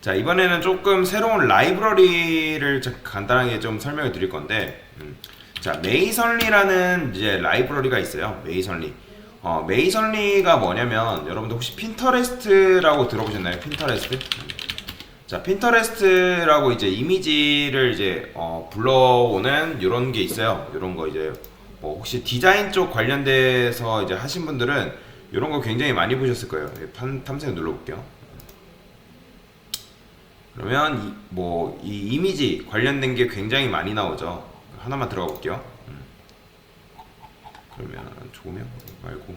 자 이번에는 조금 새로운 라이브러리를 자- 간단하게 좀 설명을 드릴 건데 음. 자 메이선리라는 이제 라이브러리가 있어요 메이선리 어, 메이선리가 뭐냐면 여러분들 혹시 핀터레스트라고 들어보셨나요 핀터레스트 음. 자 핀터레스트라고 이제 이미지를 이제 어, 불러오는 이런 게 있어요 이런 거 이제 뭐 혹시 디자인 쪽 관련돼서 이제 하신 분들은 이런 거 굉장히 많이 보셨을 거예요 예, 판- 탐색 눌러볼게요 그러면 이, 뭐, 이 이미지 관련된 게 굉장히 많이 나오죠. 하나만 들어가 볼게요. 음. 그러면 조명 말고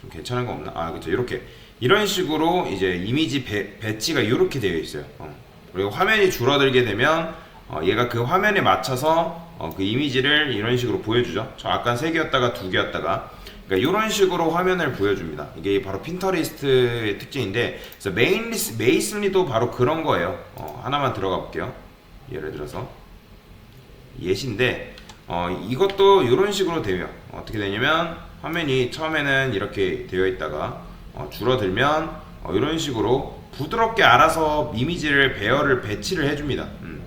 좀 괜찮은 거 없나? 아, 그렇죠. 이렇게 이런 식으로 이제 이미지 배, 배치가 이렇게 되어 있어요. 어. 그리고 화면이 줄어들게 되면 어, 얘가 그 화면에 맞춰서 어, 그 이미지를 이런 식으로 보여주죠. 저 아까 세 개였다가 두 개였다가 그러니까 이런 식으로 화면을 보여줍니다. 이게 바로 핀터리스트의 특징인데, 그래서 메인 리스, 메이슨리도 바로 그런 거예요. 어, 하나만 들어가 볼게요. 예를 들어서 예시인데, 어, 이것도 이런 식으로 돼요. 어떻게 되냐면 화면이 처음에는 이렇게 되어 있다가 어, 줄어들면 어, 이런 식으로 부드럽게 알아서 이미지를 배열을 배치를 해줍니다. 음.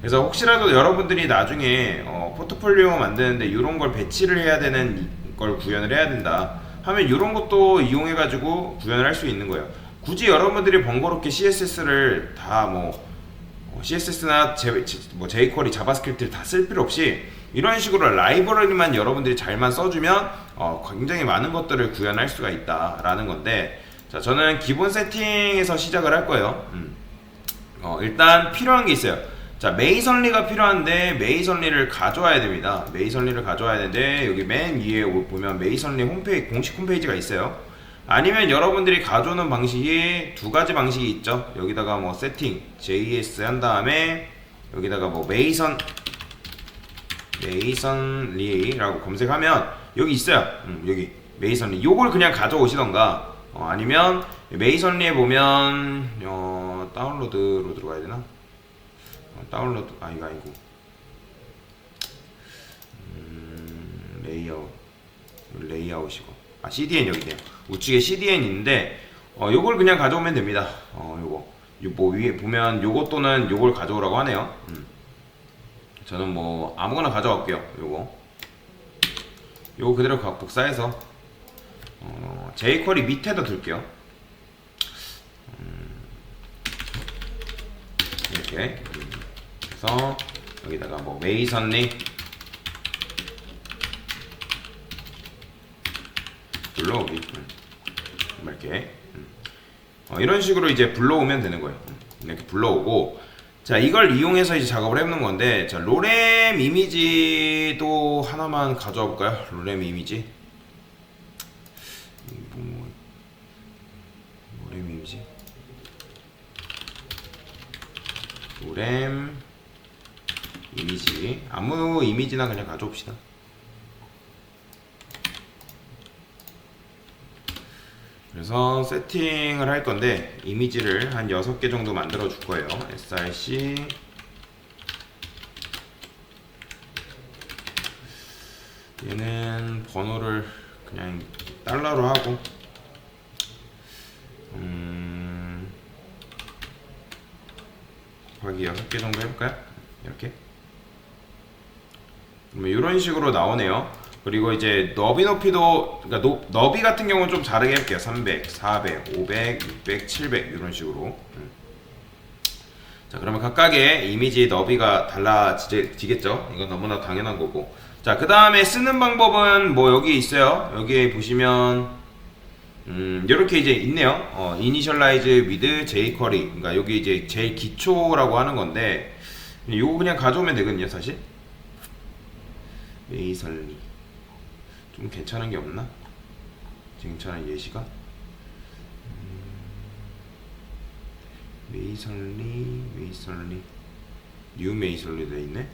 그래서 혹시라도 여러분들이 나중에 어, 포트폴리오 만드는데 이런 걸 배치를 해야 되는 걸 구현을 해야 된다 하면 이런 것도 이용해 가지고 구현을 할 수 있는 거예요. 굳이 여러분들이 번거롭게 CSS를 다 뭐 CSS나 뭐 jQuery, 자바스크립트를 다 쓸 필요 없이 이런 식으로 라이브러리만 여러분들이 잘만 써주면 어, 굉장히 많은 것들을 구현할 수가 있다라는 건데 자 저는 기본 세팅에서 시작을 할 거예요. 음. 어, 일단 필요한 게 있어요. 자, 메이선리가 필요한데 메이선리를 가져와야 됩니다. 메이선리를 가져와야 되는데 여기 맨 위에 보면 메이선리 홈페이지 공식 홈페이지가 있어요. 아니면 여러분들이 가져오는 방식이 두 가지 방식이 있죠. 여기다가 뭐 세팅 JS 한 다음에 여기다가 뭐 메이선 메이선리라고 검색하면 여기 있어요. 음, 여기 메이선리. 요걸 그냥 가져오시던가 어, 아니면 메이선리에 보면 어, 다운로드로 들어가야 되나? 어, 다운로드 아 이거 아니고. 음, 레이아웃. 레이아웃이고. 아 CDN 여기 있네요. 우측에 CDN 있는데 어 요걸 그냥 가져오면 됩니다. 어 요거. 요 뭐 위에 보면 요거 또는 요걸 가져오라고 하네요. 음. 저는 뭐 아무거나 가져갈게요 요거. 요거 그대로 각 복사해서 어, jQuery 밑에다 둘게요. 음, 이렇게. 음. 그래서 여기다가 뭐 메이선리 불러오기 음. 이렇게 음. 어, 이런 식으로 이제 불러오면 되는 거예요 음. 이렇게 불러오고 자 이걸 이용해서 이제 작업을 해보는 건데 자 로렘 이미지도 하나만 가져와 볼까요 로렘 이미지 이 뭐, 로렘 이미지 로렘 이미지. 아무 이미지나 그냥 가져옵시다. 그래서 세팅을 할 건데 이미지를 한 6개 정도 만들어 줄 거예요. Src 얘는 번호를 그냥 달러로 하고. 음 곱하기 6개 정도 해볼까요? 이렇게 그러면 이런 식으로 나오네요. 그리고 이제 너비 높이도 그러니까 노, 너비 같은 경우는 좀 다르게 해볼게요. 300, 400, 500, 600, 700 이런 식으로. 음. 자 그러면 각각의 이미지 너비가 달라지겠죠. 이건 너무나 당연한 거고. 자그 다음에 쓰는 방법은 뭐 여기 있어요. 여기 보시면 음, 이렇게 이제 있네요. 어, initialize with jQuery. 그러니까 여기 이제 제일 기초라고 하는 건데, 이거 그냥 가져오면 되거든요, 사실. 메이설리. 좀 괜찮은 게 없나? 괜찮은 예시가? 음, 메이설리, 메이설리. 뉴 메이설리 돼 있네.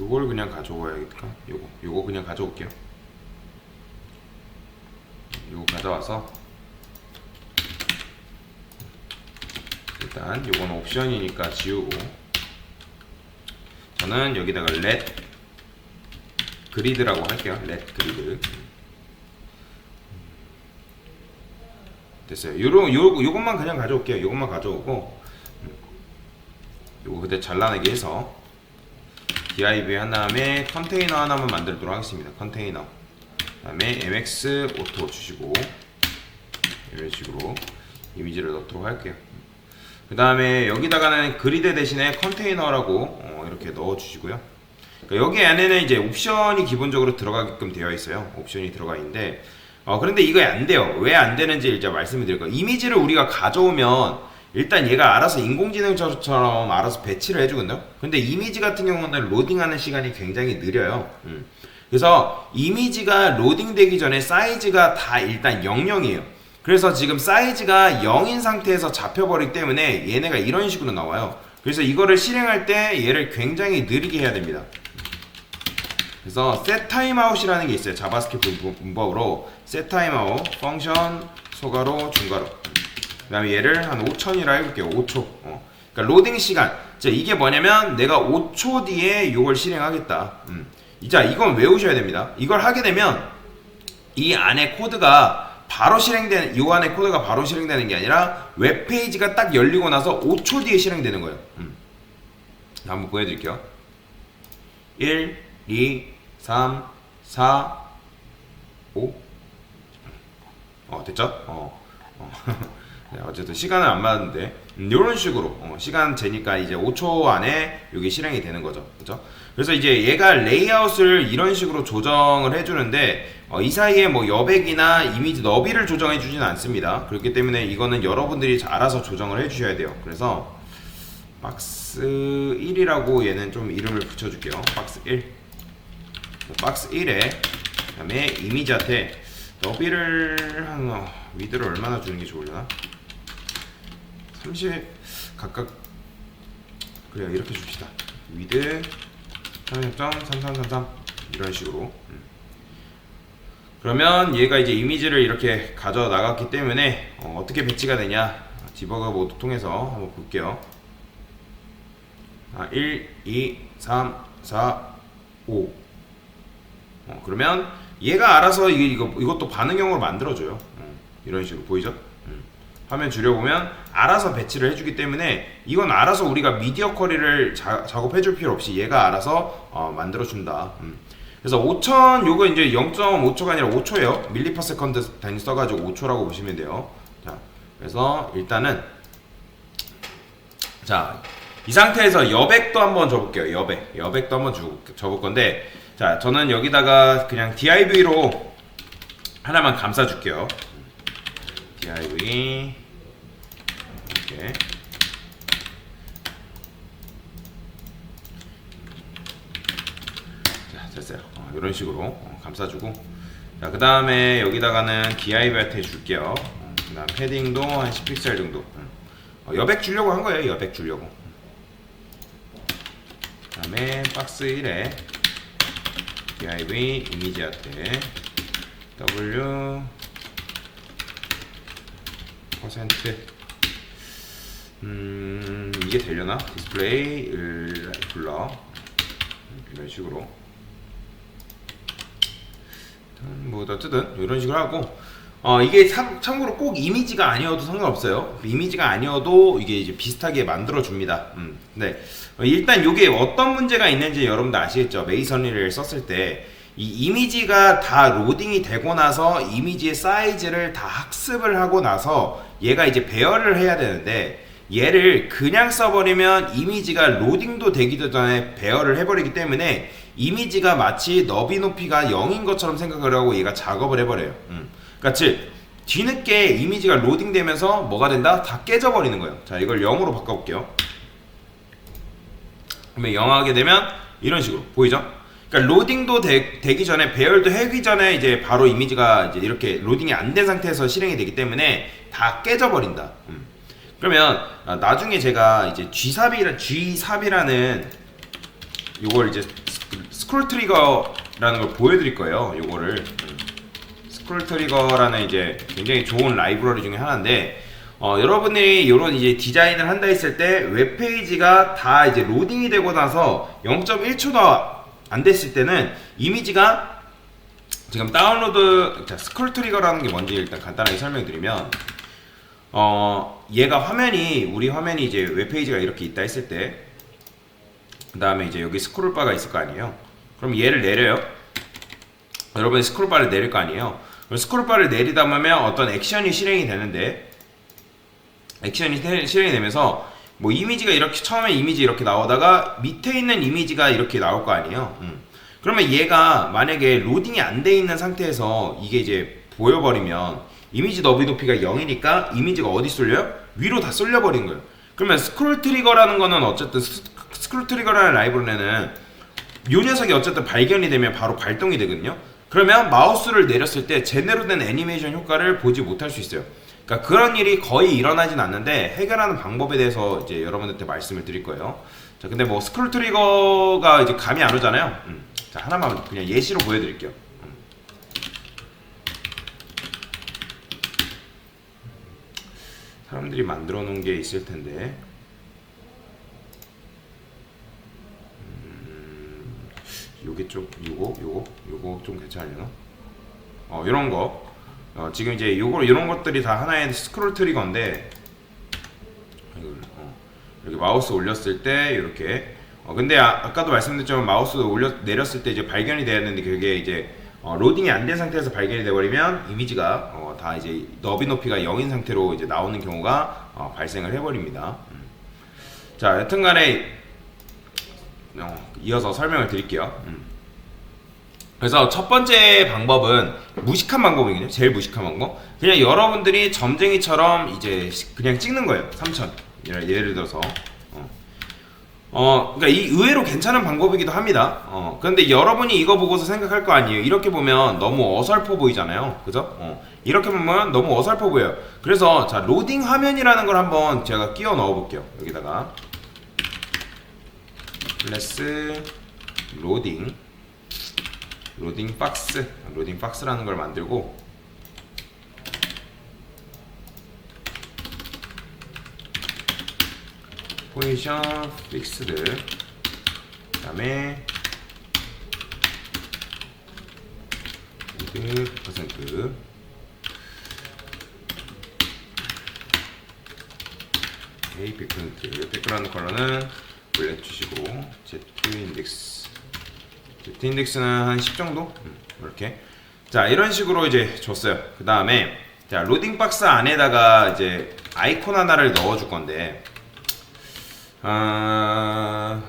요걸 그냥 가져와야겠다. 요거, 요거 그냥 가져올게요. 요거 가져와서 일단 요건 옵션이니까 지우고 저는 여기다가 let 그리드라고 할게요. let 그리드 됐어요. 요런 요 요것만 그냥 가져올게요. 요것만 가져오고 음, 요거 그때 잘라내게 해서 div 한 다음에 컨테이너 하나만 만들도록 하겠습니다. 컨테이너. 그다음에 mx 오토 주시고 이런 식으로 이미지를 넣도록 할게요. 그 다음에 여기다가는 그리드 대신에 컨테이너라고 어, 이렇게 넣어 주시고요. 그러니까 여기 안에는 이제 옵션이 기본적으로 들어가게끔 되어 있어요. 옵션이 들어가 있는데 어, 그런데 이거 안 돼요. 왜 안 되는지 이제 말씀을 드릴 거예요. 이미지를 우리가 가져오면 일단 얘가 알아서 인공지능처럼 알아서 배치를 해주거든요. 근데 이미지 같은 경우는 로딩하는 시간이 굉장히 느려요. 음. 그래서 이미지가 로딩되기 전에 사이즈가 다 일단 00이에요. 그래서 지금 사이즈가 0인 상태에서 잡혀버리기 때문에 얘네가 이런 식으로 나와요. 그래서 이거를 실행할 때 얘를 굉장히 느리게 해야 됩니다. 그래서 set timeout이라는 게 있어요. 자바스크립트 문- 문법으로 set timeout 펑션 소가로 중가로. 그다음에 얘를 한 5천이라 해볼게요. 5초. 어. 그러니까 로딩 시간. 자 이게 뭐냐면 내가 5초 뒤에 이걸 실행하겠다. 음. 자 이건 외우셔야 됩니다. 이걸 하게 되면 이 안에 코드가 바로 실행되는 이 안에 코드가 바로 실행되는 게 아니라 웹 페이지가 딱 열리고 나서 5초 뒤에 실행되는 거예요. 음. 자, 한번 보여드릴게요. 1, 2, 3, 4, 5. 어 됐죠? 어. 어. 네, 어쨌든 시간은 안 맞는데 음, 이런 식으로 어, 시간 재니까 이제 5초 안에 이게 실행이 되는 거죠, 그죠? 그래서 이제 얘가 레이아웃을 이런 식으로 조정을 해주는데 어, 이 사이에 뭐 여백이나 이미지 너비를 조정해 주지는 않습니다. 그렇기 때문에 이거는 여러분들이 알아서 조정을 해 주셔야 돼요. 그래서 박스 1이라고 얘는 좀 이름을 붙여줄게요. 박스 1. 뭐 박스 1에 그다음에 이미지한테 너비를 한 어, 위드를 얼마나 주는 게 좋으려나? 30 각각 그래요 이렇게 줍시다. 위드 30.3333 이런 식으로. 음. 그러면 얘가 이제 이미지를 이렇게 가져 나갔기 때문에 어, 떻게 배치가 되냐 디버거 모드 통해서 한번 볼게요. 아, 1, 2, 3, 4, 5. 어, 그러면 얘가 알아서 이게 이거 이것도 반응형으로 만들어줘요. 어, 이런 식으로 보이죠? 음. 화면 줄여보면 알아서 배치를 해주기 때문에 이건 알아서 우리가 미디어 쿼리를 자- 작업해줄 필요 없이 얘가 알아서 어, 만들어준다. 음. 그래서 5000 요거 이제 0.5초가 아니라 5초예요. 밀리퍼 세컨드 단위 써가지고 5초라고 보시면 돼요. 자, 그래서 일단은 자, 이 상태에서 여백도 한번 줘볼게요. 여백. 여백도 한번 주, 줘볼 건데, 자, 저는 여기다가 그냥 DIV로 하나만 감싸줄게요. DIV. 이렇게. 자, 됐어요. 어, 이런 식으로 어, 감싸주고. 자, 그 다음에 여기다가는 DIV한테 줄게요. 어, 그 다음 패딩도 한 10픽셀 정도. 음. 어, 여백 주려고 한 거예요. 여백 주려고. 그 다음에 박스 1에 div 이미지한테 w 퍼센트. 음 이게 되려나? 디스플레이 을 불러. 이런 식으로. 음, 뭐 어쨌든 이런 식으로 하고. 어 이게 참, 참고로 꼭 이미지가 아니어도 상관없어요. 이미지가 아니어도 이게 이제 비슷하게 만들어 줍니다. 음, 네. 어, 일단 이게 어떤 문제가 있는지 여러분들 아시겠죠? 메이선리를 썼을 때 이 이미지가 다 로딩이 되고 나서 이미지의 사이즈를 다 학습을 하고 나서 얘가 이제 배열을 해야 되는데 얘를 그냥 써버리면 이미지가 로딩도 되기도 전에 배열을 해버리기 때문에 이미지가 마치 너비 높이가 0인 것처럼 생각을 하고 얘가 작업을 해버려요. 음. 그러니까 즉 뒤늦게 이미지가 로딩되면서 뭐가 된다? 다 깨져버리는 거예요. 자 이걸 0으로 바꿔볼게요. 그러면 0 하게 되면 이런 식으로 보이죠? 그러니까 로딩도 되, 기 전에 배열도 하기 전에 이제 바로 이미지가 이제 이렇게 로딩이 안 된 상태에서 실행이 되기 때문에 다 깨져버린다. 음. 그러면 아, 나중에 제가 이제 G3이라 G3이라는 요걸 이제 스- 스크롤 트리거라는 걸 보여드릴 거예요. 요거를 음. 스크롤 트리거라는 이제 굉장히 좋은 라이브러리 중에 하나인데 어, 여러분이 이런 이제 디자인을 한다 했을 때 웹페이지가 다 이제 로딩이 되고 나서 0.1초도 안 됐을 때는 이미지가 지금 다운로드 자 스크롤 트리거라는 게 뭔지 일단 간단하게 설명드리면 어 얘가 화면이 우리 화면이 이제 웹페이지가 이렇게 있다 했을 때 그 다음에 이제 여기 스크롤 바가 있을 거 아니에요. 그럼 얘를 내려요. 여러분이 스크롤 바를 내릴 거 아니에요. 그럼 스크롤 바를 내리다 보면 어떤 액션이 실행이 되는데 액션이 태- 실행이 되면서 뭐 이미지가 이렇게 처음에 이미지 이렇게 나오다가 밑에 있는 이미지가 이렇게 나올 거 아니에요. 음. 그러면 얘가 만약에 로딩이 안 돼 있는 상태에서 이게 이제 보여버리면 이미지 너비 높이가 0이니까 이미지가 어디 쏠려요? 위로 다 쏠려버린 거예요. 그러면 스크롤 트리거라는 거는 어쨌든 스, 스크롤 트리거라는 라이브러리는 요 녀석이 어쨌든 발견이 되면 바로 발동이 되거든요. 그러면 마우스를 내렸을 때 제대로 된 애니메이션 효과를 보지 못할 수 있어요. 그러니까 그런 일이 거의 일어나진 않는데 해결하는 방법에 대해서 이제 여러분들한테 말씀을 드릴 거예요. 자, 근데 뭐 스크롤 트리거가 이제 감이 안 오잖아요. 음. 자, 하나만 그냥 예시로 보여드릴게요. 음. 사람들이 만들어 놓은 게 있을 텐데. 음, 요게 좀 요거 요거 요거 좀 괜찮으려나? 어 이런 거 어, 지금 이제 요거 이런 것들이 다 하나의 스크롤 트리거인데 어, 이렇게 마우스 올렸을 때 이렇게 어, 근데 아, 까도 말씀드렸지만 마우스 올려 내렸을 때 이제 발견이 되었는데 그게 이제 어, 로딩이 안 된 상태에서 발견이 돼버리면 이미지가 어, 다 이제 너비 높이가 0인 상태로 이제 나오는 경우가 어, 발생을 해버립니다. 음. 자, 여튼간에 어, 이어서 설명을 드릴게요. 음. 그래서 첫 번째 방법은 무식한 방법이거든요. 제일 무식한 방법. 그냥 여러분들이 점쟁이처럼 이제 시- 그냥 찍는 거예요. 3천. 예를, 예를 들어서. 어. 어, 그러니까 이 의외로 괜찮은 방법이기도 합니다. 어, 그런데 여러분이 이거 보고서 생각할 거 아니에요. 이렇게 보면 너무 어설퍼 보이잖아요. 그죠? 어, 이렇게 보면 너무 어설퍼 보여요. 그래서 자, 로딩 화면이라는 걸 한번 제가 끼워 넣어 볼게요. 여기다가. 클래스 로딩 로딩 박스 로딩 박스라는 걸 만들고 포지션 픽스드 그 다음에 이드 퍼센트. A 100% 100%라는 컬러는 블랙 주시고 Z 인덱스 Z 인덱스는 한 10 정도 음, 이렇게 자 이런 식으로 이제 줬어요 그 다음에 자 로딩 박스 안에다가 이제 아이콘 하나를 넣어 줄 건데 아...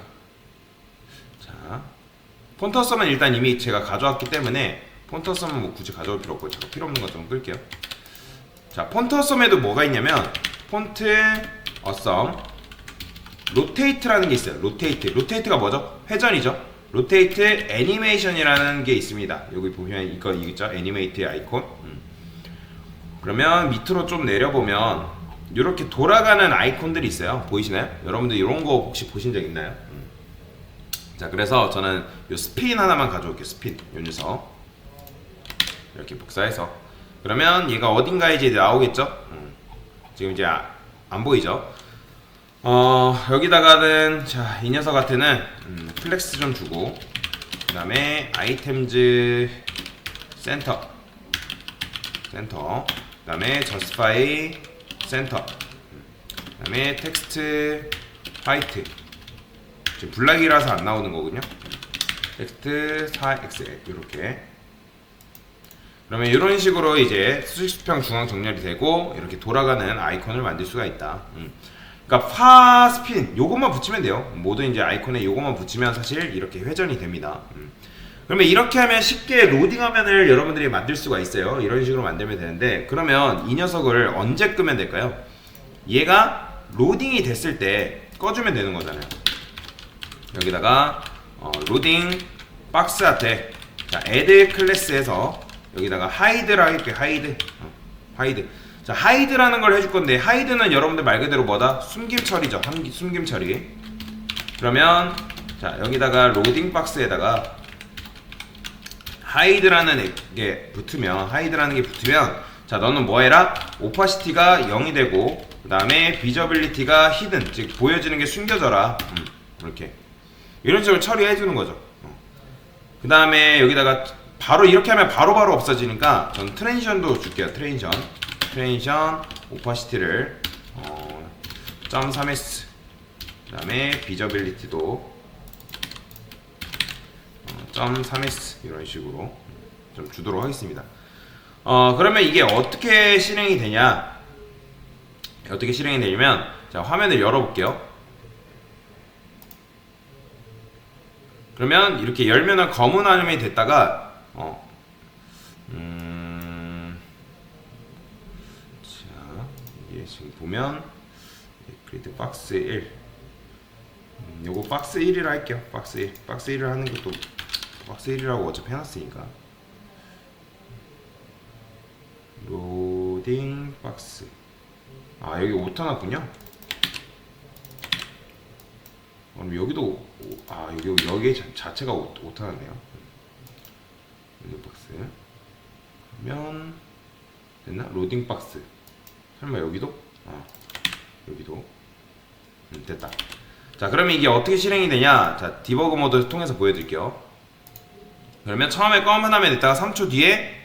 자 폰터썸은 일단 이미 제가 가져왔기 때문에 폰터썸은 뭐 굳이 가져올 필요 없고 제가 필요 없는 것 좀 끌게요 자 폰터썸에도 뭐가 있냐면 폰트 어썸 로테이트라는 게 있어요. 로테이트. 로테이트가 뭐죠? 회전이죠. 로테이트 애니메이션이라는 게 있습니다. 여기 보면 이거 있죠? 애니메이트 아이콘. 음. 그러면 밑으로 좀 내려보면 이렇게 돌아가는 아이콘들이 있어요. 보이시나요? 여러분들 이런 거 혹시 보신 적 있나요? 음. 자, 그래서 저는 이 스핀 하나만 가져올게요. 스핀. 요 녀석. 이렇게 복사해서. 그러면 얘가 어딘가에 이제 나오겠죠? 음. 지금 이제 아- 안 보이죠? 어 여기다가는 자 이 녀석한테는 음, 플렉스 좀 주고 그 다음에 아이템즈 센터. 센터. 그 다음에 저스파이 센터. 그 다음에 텍스트 화이트. 지금 블락이라서 안 나오는 거군요. 텍스트 4x 이렇게. 그러면 이런 식으로 이제 수직 수평 중앙 정렬이 되고 이렇게 돌아가는 아이콘을 만들 수가 있다. 음. 그러니까 파 스핀 요것만 붙이면 돼요. 모든 이제 아이콘에 요것만 붙이면 사실 이렇게 회전이 됩니다. 음. 그러면 이렇게 하면 쉽게 로딩 화면을 여러분들이 만들 수가 있어요. 이런 식으로 만들면 되는데 그러면 이 녀석을 언제 끄면 될까요? 얘가 로딩이 됐을 때 꺼주면 되는 거잖아요. 여기다가 어, 로딩 박스한테 자 애드 클래스에서 여기다가 하이드라 할게 하이드 어, 하이드 자 하이드라는 걸 해줄 건데 하이드는 여러분들 말 그대로 뭐다? 숨김 처리죠. 함- 숨김 처리 그러면 자 여기다가 로딩 박스에다가 하이드라는 게 붙으면 하이드라는 게 붙으면 자 너는 뭐 해라? 오파시티가 0이 되고 그 다음에 비저빌리티가 히든 즉 보여지는 게 숨겨져라. 음, 이렇게. 이런 식으로 처리해 주는 거죠. 그 다음에 여기다가 바로 이렇게 하면 바로 바로 없어지니까 전 트랜지션도 줄게요 트랜지션 트랜지션 오파시티를 어, 0.3s 그 다음에 비저빌리티도 어, 0.3s 이런 식으로 좀 주도록 하겠습니다. 어 그러면 이게 어떻게 실행이 되냐? 어떻게 실행이 되냐면 자 화면을 열어볼게요. 그러면 이렇게 열면은 검은 화면이 됐다가 어 음, 자 이게 지금 보면 그리드 박스 1 음, 요거 박스 1이라 할게요. 박스 1 박스 1을 하는 것도 박스 1이라고 어차피 해놨으니까. 로딩 박스. 아 여기 오타 났군요. 그럼 여기도 오- 아 여기 여기 자, 자체가 오, 오타 났네요. 로딩 박스. 그러면 됐나? 로딩 박스 설마 여기도 아 여기도 음, 됐다 자 그러면 이게 어떻게 실행이 되냐 자 디버그 모드 통해서 보여드릴게요 그러면 처음에 검은 화면 있다가 3초 뒤에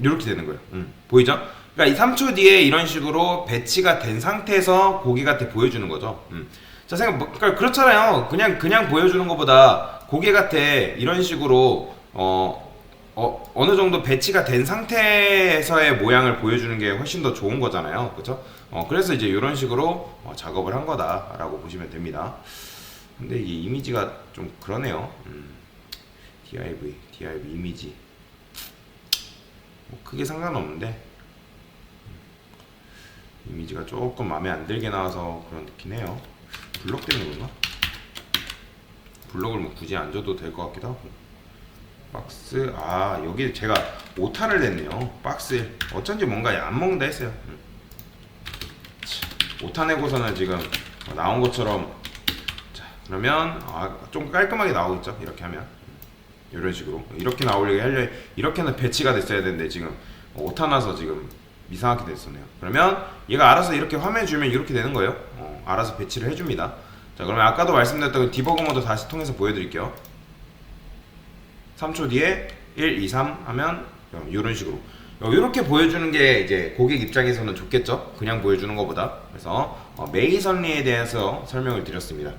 이렇게 되는 거예요. 음, 보이죠? 그러니까 이 3초 뒤에 이런 식으로 배치가 된 상태에서 고객한테 보여주는 거죠. 음. 자 생각, 뭐, 그러니까 그렇잖아요. 그냥 그냥 보여주는 것보다 고객한테 이런 식으로 어, 어 어느 정도 배치가 된 상태에서의 모양을 보여주는 게 훨씬 더 좋은 거잖아요. 그렇죠? 어, 그래서 이제 이런 식으로 어, 작업을 한 거다라고 보시면 됩니다. 근데 이 이미지가 좀 그러네요. 음. div, div 이미지. 뭐 크게 상관없는데 이미지가 조금 마음에 안 들게 나와서 그런 느낌 해요 블럭 때문에 그런가? 블럭을 뭐 굳이 안 줘도 될 것 같기도 하고 박스 아 여기 제가 오타를 냈네요 박스 어쩐지 뭔가 안 먹는다 했어요 음. 치, 오타 내고서는 지금 나온 것처럼 자 그러면 아, 좀 깔끔하게 나오겠죠 이렇게 하면 이런 식으로 이렇게 나오려고 하려 이렇게는 배치가 됐어야 되는데 지금 오타 나서 지금 이상하게 됐었네요. 그러면 얘가 알아서 이렇게 화면 주면 이렇게 되는 거예요. 어, 알아서 배치를 해줍니다. 자 그러면 아까도 말씀드렸던 그 디버그 모드 다시 통해서 보여드릴게요. 3초 뒤에 1, 2, 3 하면 이런 식으로 이렇게 보여주는 게 이제 고객 입장에서는 좋겠죠. 그냥 보여주는 것보다. 그래서 어, 메이선리에 대해서 설명을 드렸습니다.